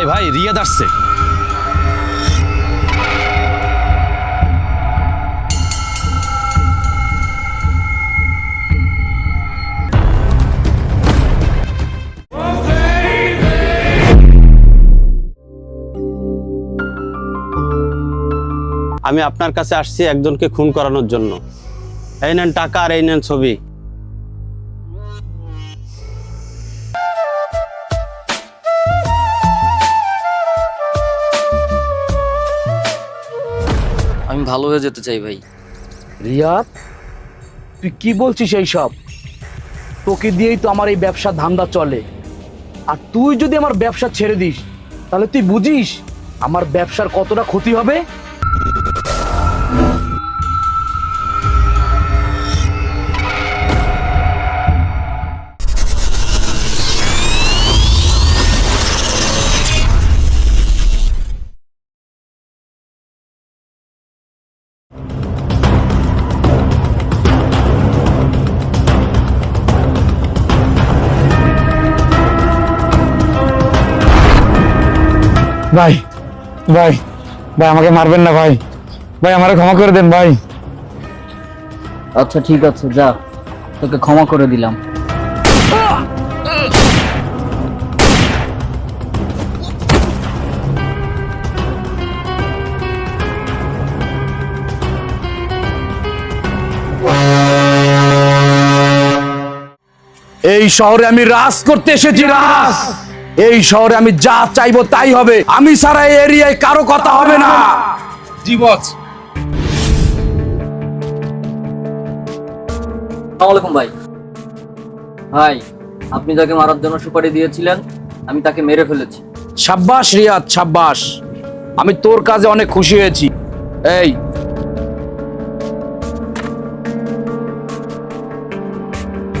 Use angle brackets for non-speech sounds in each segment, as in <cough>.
ভাই ভাই, রিয়াদ আসছে। আমি আপনার কাছে আসছি একজনকে খুন করানোর জন্য। এই নেন টাকা আর এই নেন ছবি। ভালো হয়ে যেতে চাই ভাই। রিয়াদ, তুই কি বলছিস এই সব তোকে দিয়েই তো আমার এই ব্যবসা ধান্দা চলে। আর তুই যদি আমার ব্যবসা ছেড়ে দিস, তাহলে তুই বুঝিস আমার ব্যবসার কতটা ক্ষতি হবে? ভাই ভাই ভাই আমাকে মারবেন না ভাই। ভাই আমারে ক্ষমা করে দেন ভাই। আচ্ছা ঠিক আছে যা। তোকে ক্ষমা করে দিলাম। এই শহরে আমি রাজ করতে এসেছি রাজ! এই শহরে আমি যা চাইব তাই হবে। আমি সারা এই এরিয়ায় কারও কথা হবে না। আসসালামু আলাইকুম ভাই। ভাই আপনি যাকে মারার জন্য সুপারি দিয়েছিলেন আমি তাকে মেরে ফেলেছি। সাব্বাস রিয়াদ সাব্বাস। আমি তোর কাজে অনেক খুশি হয়েছি। এই।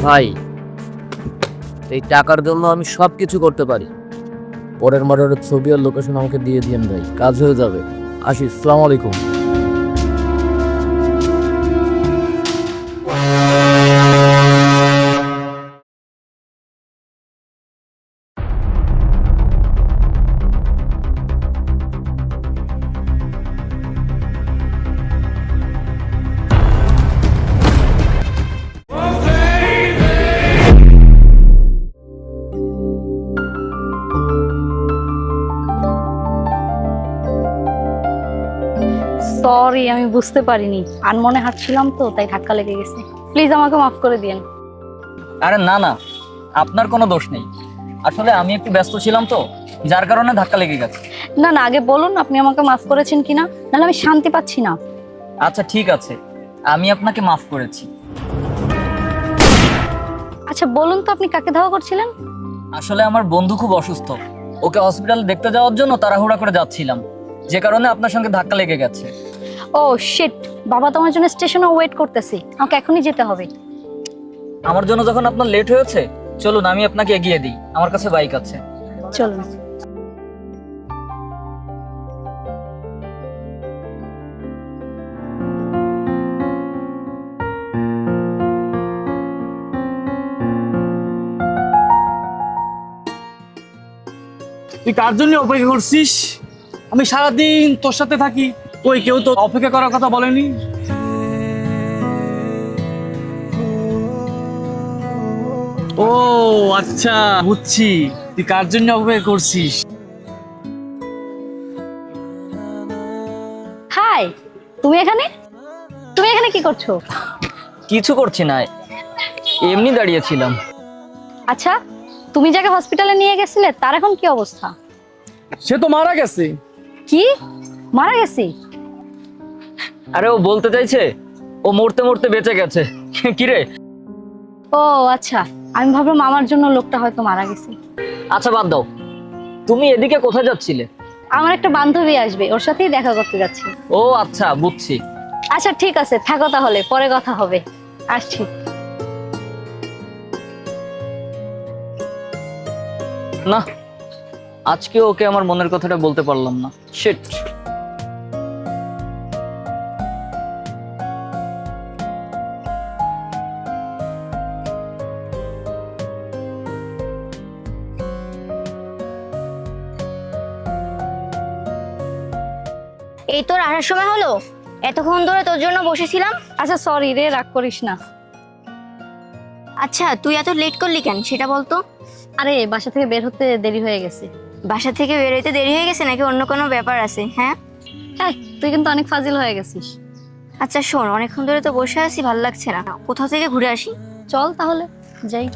ভাই এই টাকার জন্য আমি সব কিছু করতে পারি। পরের মার্ডারের ছবি আর লোকেশন আমাকে দিয়ে দিয়েন ভাই। কাজ হয়ে যাবে। আসি আসসালামু আলাইকুম। সরি আমি বুঝতে পারিনি। আনমনে হাঁটছিলাম তো তাই ধাক্কা লেগে গেছে। প্লিজ আমাকে মাফ করে দিন আরে না না আপনার কোনো দোষ নেই। আসলে আমি একটু ব্যস্ত ছিলাম তো যার কারণে ধাক্কা লেগে গেছে। না না আগে বলুন আপনি আমাকে মাফ করেছেন কিনা? নাহলে আমি শান্তি পাচ্ছি না। আচ্ছা ঠিক আছে। আমি আপনাকে মাফ করেছি। আচ্ছা বলুন তো আপনি কাকে ধাওয়া করছিলেন? আসলে আমার বন্ধু খুব অসুস্থ। ওকে হসপিটালে দেখতে যাওয়ার জন্য তাড়াহুড়া করে যাচ্ছিলাম। যে কারণে আপনার সঙ্গে ধাক্কা লেগে গেছে। ও শিট বাবা তোমার জন্য স্টেশনে ওয়েট করতেছে। আমাকে এখনই যেতে হবে। আমার জন্য যখন আপনার লেট হয়েছে চলুন আমি আপনাকে এগিয়ে দিই। আমার কাছে বাইক আছে। চলুন। তুই কার জন্য অপেক্ষা করছিস? আমি সারাদিন তোর সাথে থাকি। ওই কেউ তো অপেক্ষা করার কথা বলেনি। ও আচ্ছা বুঝছি। তুই কার জন্য অপেক্ষা করছিস? হাই তুমি এখানে? তুমি এখানে কি করছ? কিছু করছি না এমনি দাঁড়িয়েছিলাম আচ্ছা তুমি যাকে হসপিটালে নিয়ে গেছিলে তার এখন কি অবস্থা? সে তো মারা গেছে। কি? মারা গেছে? আরে ও বলতে চাইছে ও মরতে মরতে বেঁচে গেছে। <laughs> কিরে? ও আচ্ছা। আমি ভাবলাম আমার জন্য লোকটা হয়তো মারা গেছে। আচ্ছা বাদ দাও। তুমি এদিকে কোথায় যাচ্ছিলে? আমার একটা বান্ধবী আসবে ওর সাথেই দেখা করতে যাচ্ছি। ও আচ্ছা বুঝছি। আচ্ছা ঠিক আছে থাকো তাহলে পরে কথা হবে। আসছি। না আজকে ওকে আমার মনের কথাটা বলতে পারলাম না। শিট এই তোর আসার সময় হলো? এতক্ষণ ধরে তোর জন্য বসেছিলাম? আচ্ছা সরি রে রাগ করিস না। আচ্ছা তুই এত লেট করলি কেন? সেটা বলতো। আরে বাসা থেকে বের হতে দেরি হয়ে গেছে। বাসা থেকে বের হইতে দেরি হয়ে গেছে নাকি অন্য কোনো ব্যাপার আছে হ্যাঁ? হ্যাঁ তুই কিন্তু অনেক ফাজিল হয়ে গেছিস। আচ্ছা শোন অনেকক্ষণ ধরে তো বসে আছি ভালো লাগছে না। কোথাও থেকে ঘুরে আসি। চল তাহলে যাই।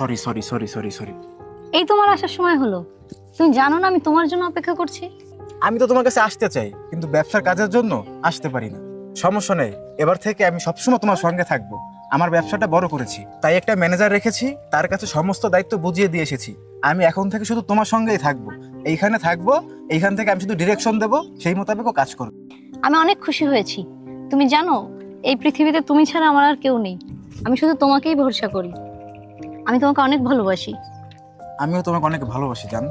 Sorry sorry sorry sorry sorry এই তোমার আসার সময় হলো। তুমি জানো না আমি তোমার জন্য অপেক্ষা করছি? আমি তো তোমার কাছে আসতে চাই কিন্তু ব্যবসার কাজের জন্য আসতে পারি না। সমস্যা নেই এবার থেকে আমি সবসময় তোমার সঙ্গে থাকব। আমার ব্যবসাটা বড় করেছি তাই একটা ম্যানেজার রেখেছি তার কাছে সমস্ত দায়িত্ব বুঝিয়ে দিয়ে এসেছি। আমি এখন থেকে শুধু তোমার সঙ্গেই থাকব। এইখানে থাকব এইখান থেকে আমি শুধু ডিরেকশন দেবো সেই মোতাবেকও কাজ করব। আমি অনেক খুশি হয়েছি। তুমি জানো এই পৃথিবীতে তুমি ছাড়া আমার আর কেউ নেই। আমি শুধু তোমাকেই ভরসা করি। আমি তোমাকে অনেক ভালোবাসি। আমিও তোমাকে অনেক ভালোবাসি জান।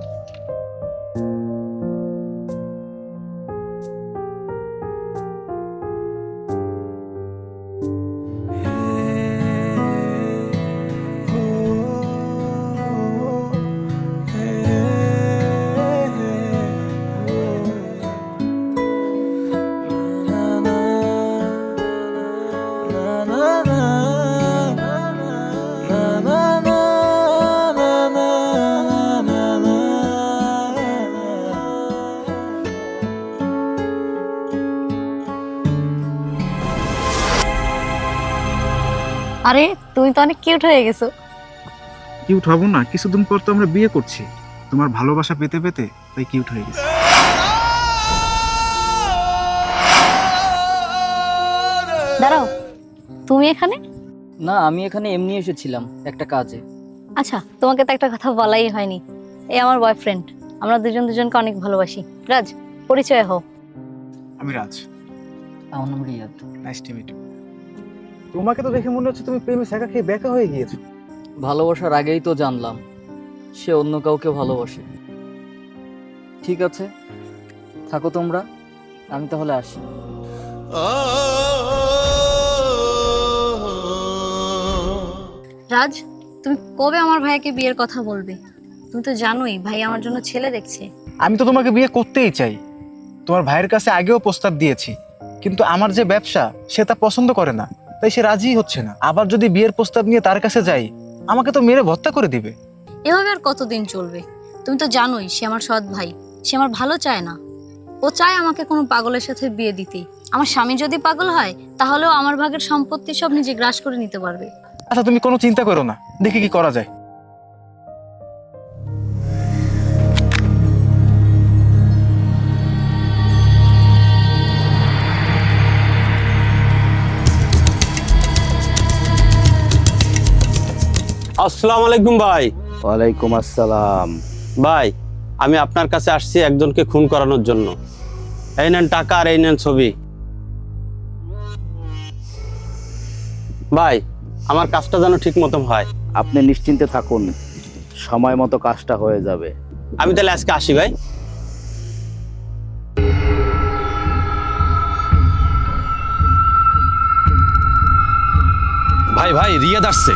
আরে তুমি তো অনেক কিউট হয়ে গেছো। কিউট হব না কিছুদিন পর তো আমরা বিয়ে করছি। তোমার ভালোবাসা পেতে পেতে তাই কিউট হয়ে গেছে। দাঁড়াও তুমি এখানে? না আমি এখানে এমনি এসেছিলাম একটা কাজে। আচ্ছা তোমাকে তো একটা কথা বলাই হয়নি। এই আমার বয়ফ্রেন্ড আমরা দুজন দুজনকে অনেক ভালোবাসি। রাজ পরিচয় হও। আমি রাজ। আমার নাম রিয়াদ। নাইস টু মিট তোমাকে তো দেখে মনে হচ্ছে তুমি প্রেমে শাখা খেয়ে বেকা হয়ে গিয়েছো। ভালোবাসার আগেই তো জানলাম সে অন্য কাউকে ভালোবাসে। ঠিক আছে থাকো তোমরা আমি তাহলে আসি। রাজ তুমি কবে আমার ভাইয়াকে বিয়ের কথা বলবে? তুমি তো জানোই ভাই আমার জন্য ছেলে দেখছে। আমি তো তোমাকে বিয়ে করতেই চাই। তোমার ভাইয়ের কাছে আগেও প্রস্তাব দিয়েছি কিন্তু আমার যে ব্যবসা সে তা পছন্দ করে না। তাই সে রাজি হচ্ছে না। আবার যদি বিয়ের প্রস্তাব নিয়ে তার কাছে যাই আমাকে তো মেরে ভত্তা করে দিবে। এভাবে আর কতদিন চলবে? তুমি তো জানোই সে আমার সৎ ভাই। সে আমার ভালো চায় না। ও চায় আমাকে কোনো পাগলের সাথে বিয়ে দিতে। আমার স্বামী যদি পাগল হয় তাহলেও আমার ভাগের সম্পত্তি সব নিজে গ্রাস করে নিতে পারবে। আচ্ছা তুমি কোনো চিন্তা করো না। দেখি কি করা যায়। আসসালামু আলাইকুম ভাই। ওয়ালাইকুম আসসালাম। ভাই আমি আপনার কাছে আসছি একজনকে খুন করানোর জন্য। এই নেন টাকা আর এই নেন ছবি। ভাই আমার কাজটা যেন ঠিক মতো হয়। আপনি নিশ্চিন্তে থাকুন সময় মতো কাজটা হয়ে যাবে। আমি তাহলে আজকে আসি ভাই। ভাই ভাই রিয়াদ আসছে।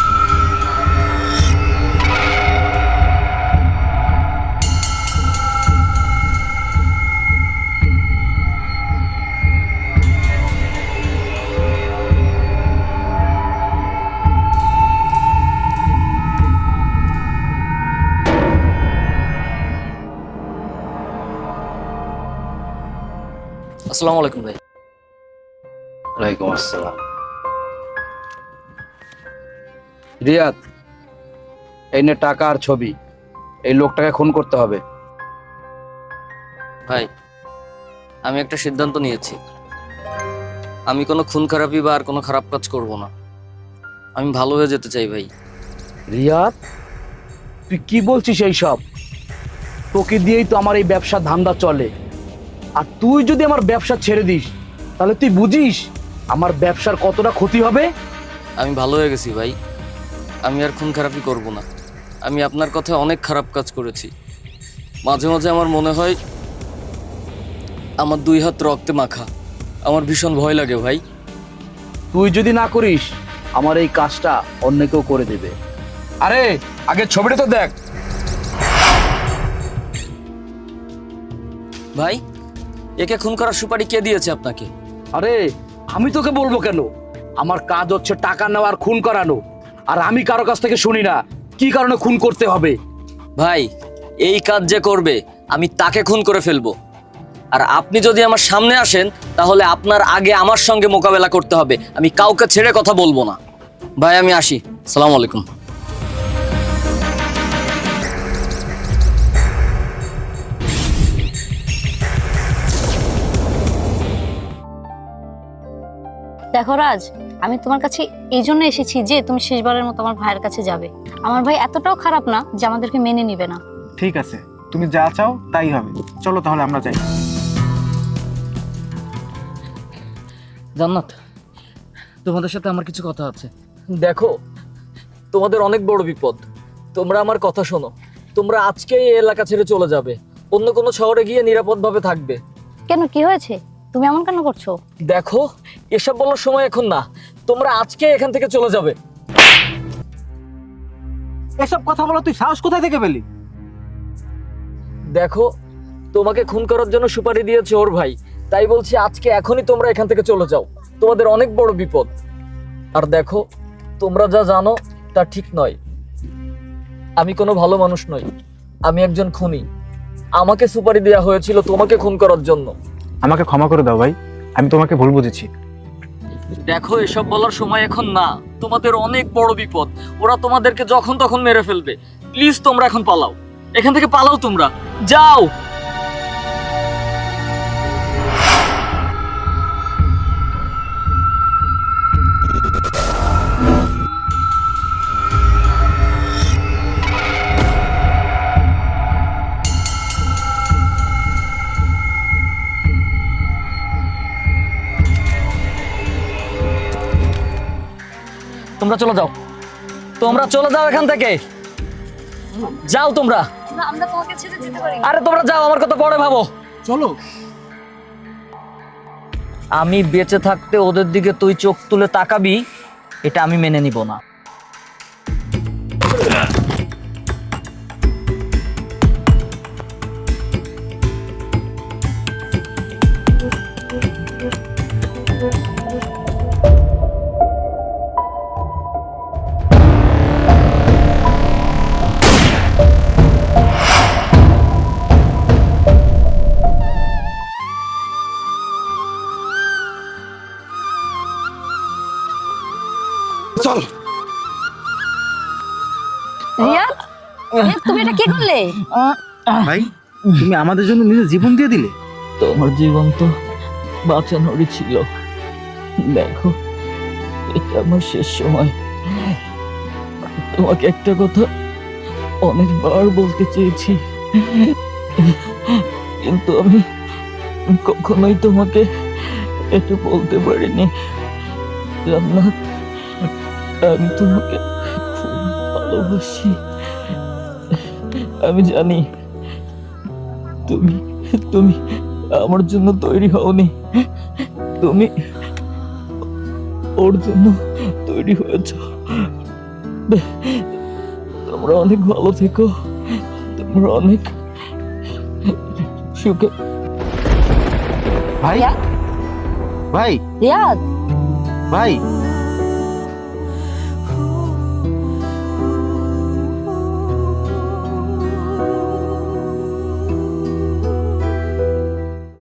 আসসালামু আলাইকুম ভাই। ওয়ালাইকুম আসসালাম। রিয়াদ এই নে টাকা আর ছবি। এই লোকটাকে খুন করতে হবে। ভাই আমি একটা সিদ্ধান্ত নিয়েছি। আমি কোনো খুন খারাপি বা আর কোনো খারাপ কাজ করব না। আমি ভালো হয়ে যেতে চাই ভাই। রিয়াদ তুই কি বলছিস এই সব তোকে দিয়েই তো আমার এই ব্যবসা ধান্দা চলে। আর তুই যদি আমার ব্যবসা ছেড়ে দিস তাহলে তুই বুঝিস আমার ব্যবসার কতটা ক্ষতি হবে? আমি ভালো হয়ে গেছি ভাই। আমি আর খুন খারাপই করব না। আমি আপনার কথায় অনেক খারাপ কাজ করেছি। মাঝে মাঝে আমার মনে হয় আমার দুই হাত রক্তে মাখা। আমার ভীষণ ভয় লাগে ভাই। তুই যদি না করিস আমার এই কাজটা অন্য কেউ করে দেবে। আরে আগে ছবিটা তো দেখ। ভাই একে খুন করার সুপারি কে দিয়েছে আপনাকে? আরে আমি তোকে বলব কেন? আমার কাজ হচ্ছে টাকা নেওয়া আর খুন করানো। আর আমি কারও কাছ থেকে শুনি না কি কারণে খুন করতে হবে। ভাই এই কাজ যে করবে আমি তাকে খুন করে ফেলব। আর আপনি যদি আমার সামনে আসেন তাহলে আপনার আগে আমার সঙ্গে মোকাবেলা করতে হবে। আমি কাউকে ছেড়ে কথা বলব না। ভাই আমি আসি। সালাম আলাইকুম। দেখো রাজ আমি তোমার কাছে এই জন্য এসেছি যে তুমি শেষবারের মতো আমার ভাইয়ের কাছে যাবে। আমার ভাই এতটাও খারাপ না যে আমাদেরকে মেনে নিবে না। ঠিক আছে তুমি যা চাও তাই হবে। চলো তাহলে আমরা যাই। জান্নাত তোমাদের সাথে আমার কিছু কথা আছে। দেখো তোমাদের অনেক বড় বিপদ। তোমরা আমার কথা শোনো। তোমরা আজকেই এই এলাকা ছেড়ে চলে যাবে। অন্য কোনো শহরে গিয়ে নিরাপদভাবে থাকবে। কেন কি হয়েছে? তুমি এমন কেন করছ? দেখো এসব বলার সময় এখন না। তোমরা আজকে এখান থেকে চলে যাবে। এসব কথা বলা তুই সাহস কোথায় থেকে পেলি? দেখো তোমাকে খুন করার জন্য সুপারি দিয়েছে ওর ভাই। তাই বলছি আজকে এখনই তোমরা এখান থেকে চলে যাও। তোমাদের অনেক বড় বিপদ। আর দেখো তোমরা যা জানো তা ঠিক নয়। আমি কোনো ভালো মানুষ নই। আমি একজন খুনি। আমাকে সুপারি দেওয়া হয়েছিল তোমাকে খুন করার জন্য। আমাকে ক্ষমা করে দাও ভাই। আমি তোমাকে ভুল বুঝেছি। দেখো, এসব বলার সময় এখন না। তোমাদের অনেক বড় বিপদ। ওরা তোমাদেরকে যখন তখন মেরে ফেলবে। প্লিজ তোমরা এখন পালাও। এখান থেকে পালাও তোমরা। যাও! তোমরা চলে যাও। তোমরা চলে যাও এখান থেকে। যাও তোমরা। আমরা তোমাকে ছেড়ে যেতে পারি আরে তোমরা যাও আমার কথা পরে ভাবো। চলো। আমি বেঁচে থাকতে ওদের দিকে তুই চোখ তুলে তাকাবি এটা আমি মেনে নিব না। কি করলে? ভাই তুমি আমাদের জন্য নিজের জীবন দিয়ে দিলে। তোমার জীবন তো বাঁচানোরই ছিল। দেখো এটা আমার শেষ সময়। তোমাকে একটা কথা অনেকবার বলতে চেয়েছি। কিন্তু আমি কখনোই তোমাকে এটা বলতে পারিনি। জান্নাত আমি তোমাকে খুব ভালোবাসি। আমি জানি তুমি তুমি আমার জন্য তৈরি হওনি। তুমি ওর জন্য তৈরি হয়েছ। তোমরা অনেক ভালো থেকো। তোমরা অনেক সুখে ভাই? ভাই? ভাই?